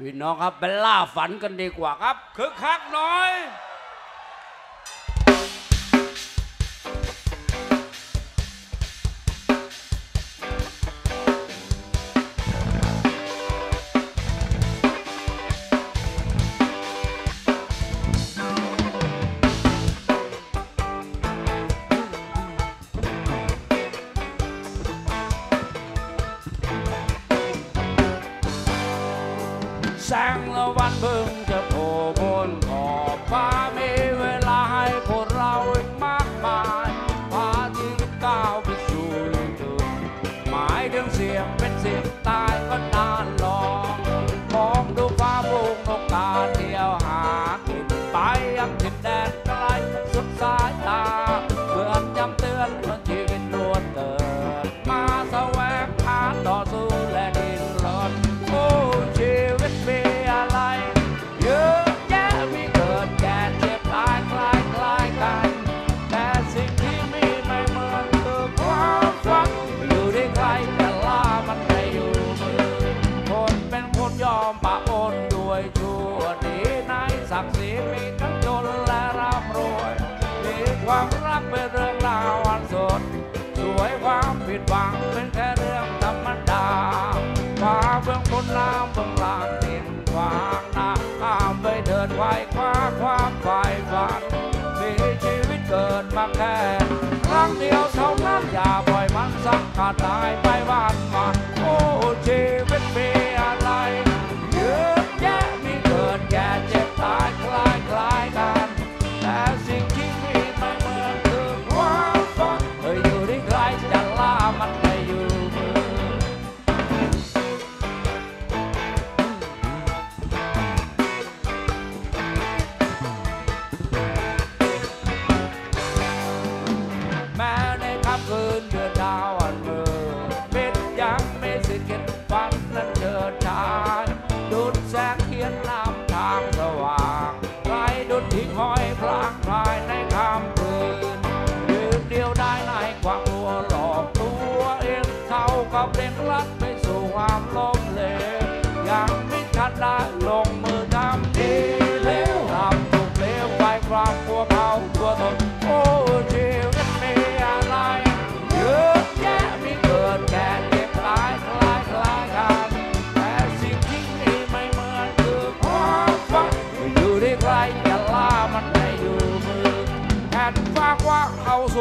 พี่น้องครับเบลล่าฝันกันดีกว่าครับคึกคักหน่อย จะโผล่ ทั้งเดียวเท่านั้นอย่าปล่อยมันสักขาดตายไปวันมา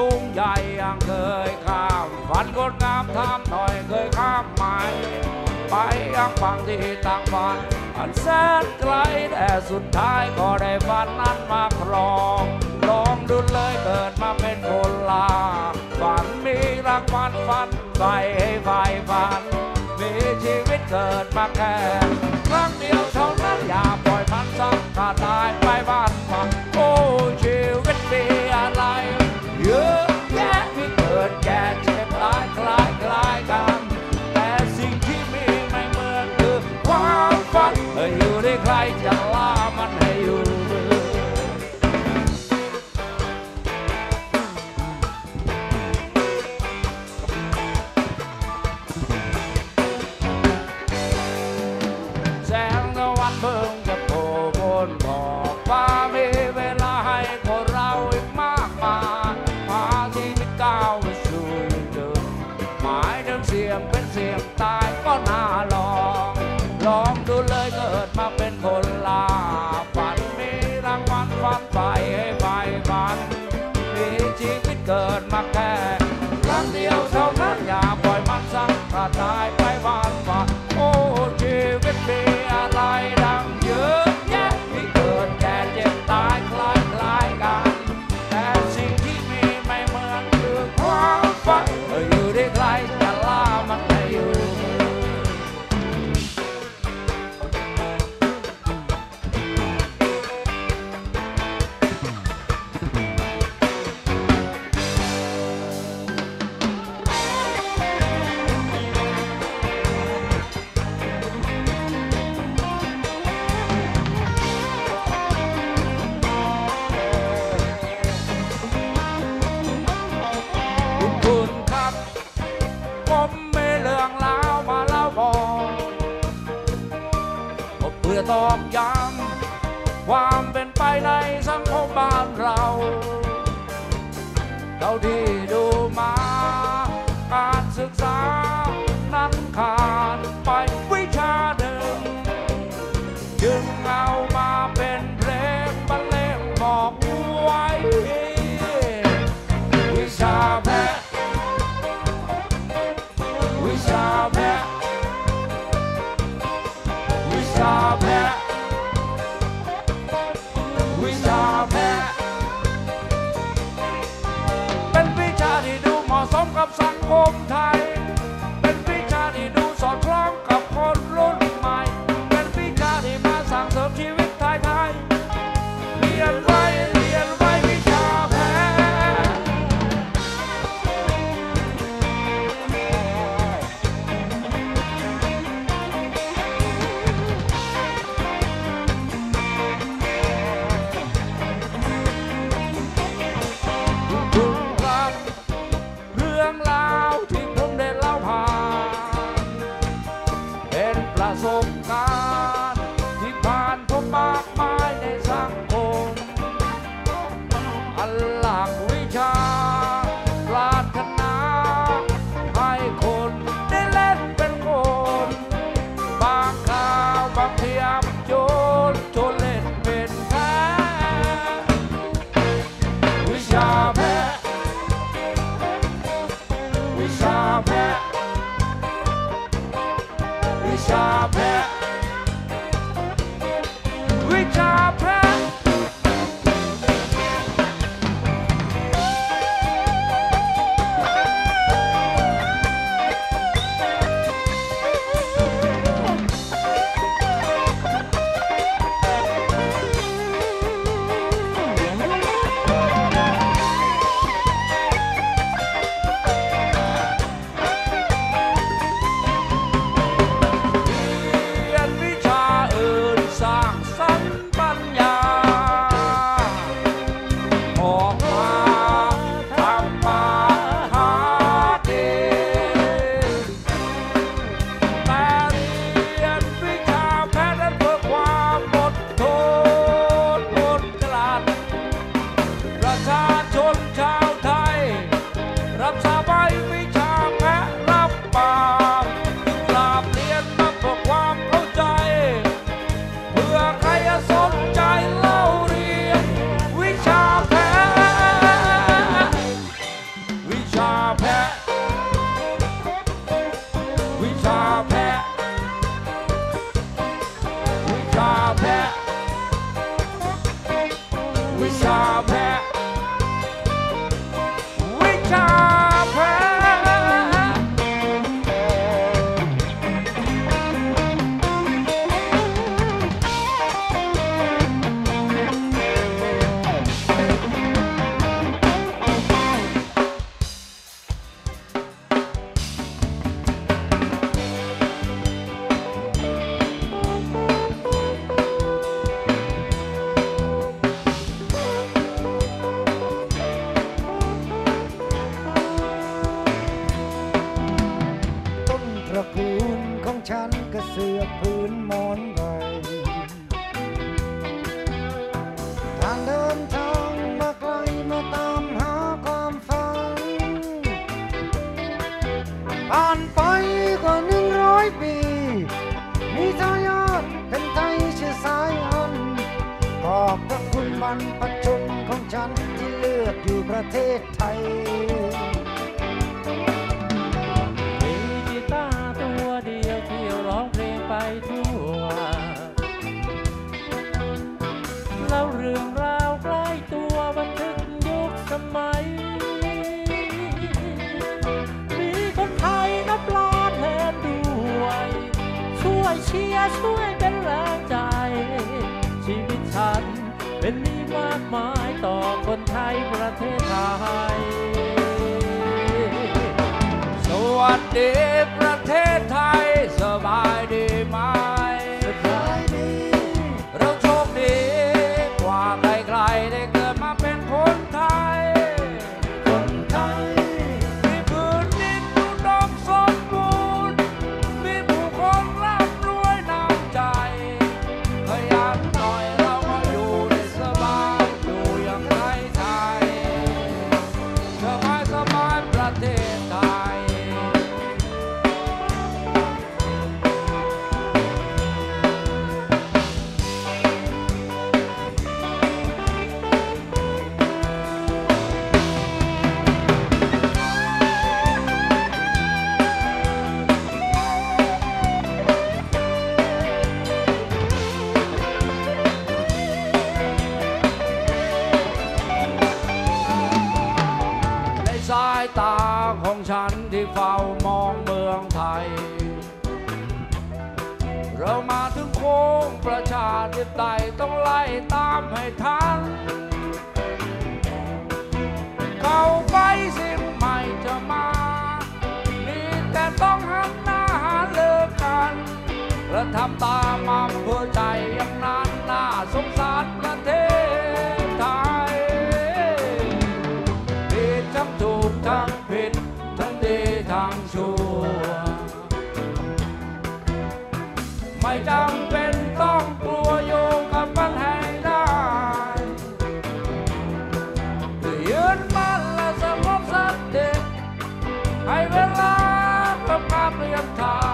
ูงใหญ่ยังเคยข้ามฝันงดงามทำหน่อยเคยข้ามไหมไปยังบางที่ต่างฝันอันแสนไกลแต่สุดท้ายก็ได้ฝันนั้นมาครองลองดูเลยเกิดมาเป็นคนลาฝันมีรักฝันฝันใฝ่ให้ใฝ่ฝันมีชีวิตเกิดมาแค่ครั้งเดียว ตอกย้ำความเป็นไปในสังคมบ้านเรา เราที่ ฉันก็เสือพื้นมอนใบทางเดินทางมาไกลมาตามหาความฝันผ่านไปกว่าหนึ่งร้อยปี มีทายาทเป็นไทยเชื้อสายอัน ขอบพระคุณบรนปัจจุบันของฉันที่เลือกอยู่ประเทศไทย ประเทศไทย สวัสดี ทำตามอำเภอใจอย่างนั้นน่าสงสารประเทศไทยผิดทั้งถูกทั้งผิดทั้งดีทั้งชั่ว ไม่จำเป็นต้องกลัวอยู่กับมันให้ได้ยืนมันและสงบสติให้เวลากับการเรียนทาง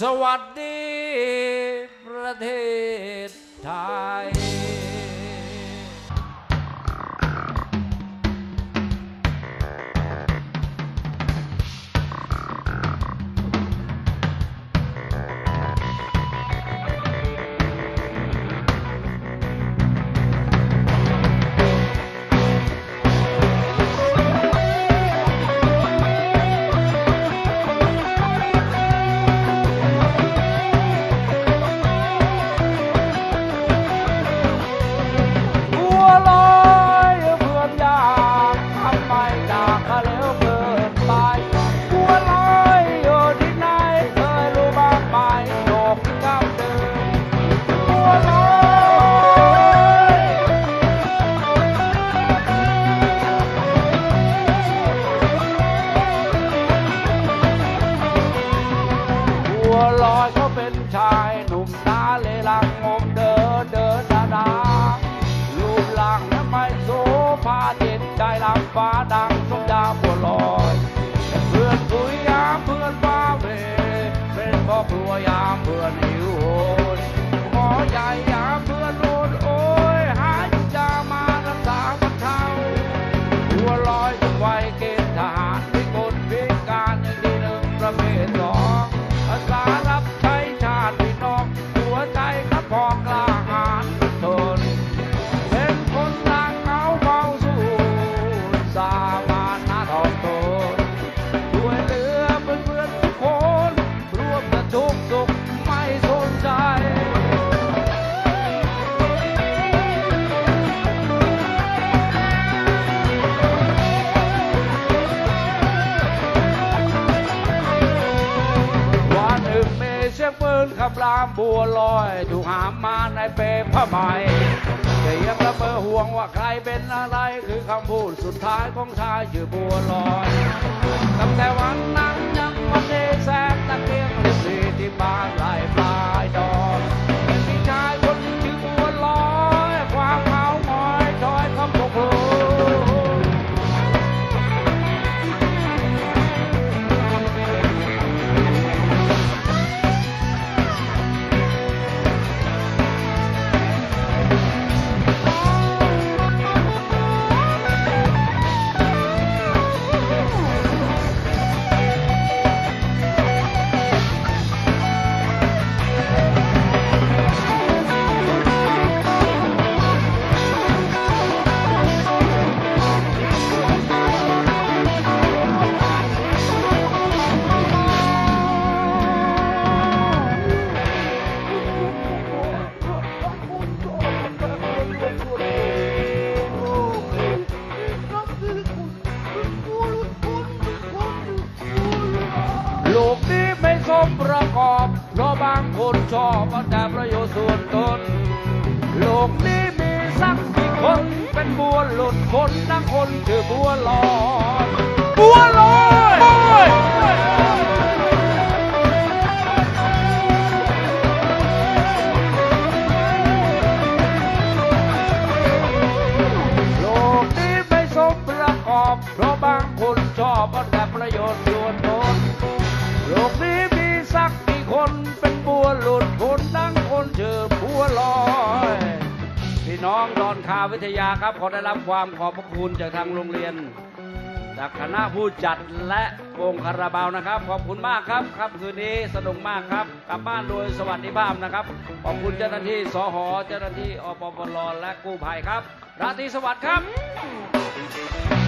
สวัสดีประเทศไทย คำรามบัวลอยถูกหามมาในเปรผ้าใบเสียงระเมอห่วงว่าใครเป็นอะไรคือคำพูดสุดท้ายของชายชื่อบัวลอยตั้งแต่วันนั้นยังวันเดแสบตะเกียงเรียบรีที่บ้านไหลปลา ชอบเอาแต่ประโยชน์ส่วนตน โลกนี้มีสักกี่คน เป็นบัวหลุดคนทั้งคนชื่อบัวลอยบัวลอยโลกนี้ไม่สมประกอบ เพราะบางคนชอบเอาแต่ประโยชน์ องดอนคาวิทยาครับ ขอได้รับความขอบพระคุณจากทางโรงเรียนจากคณะผู้จัดและวงคาราบาวนะครับ ขอบคุณมากครับครับคืนนี้สนุกมากครับกลับบ้านโดยสวัสดิภาพนะครับ ขอบคุณเจ้าหน้าที่สหเจ้าหน้าที่อปปลและกู้ภัยครับ ราตรีสวัสดิ์ครับ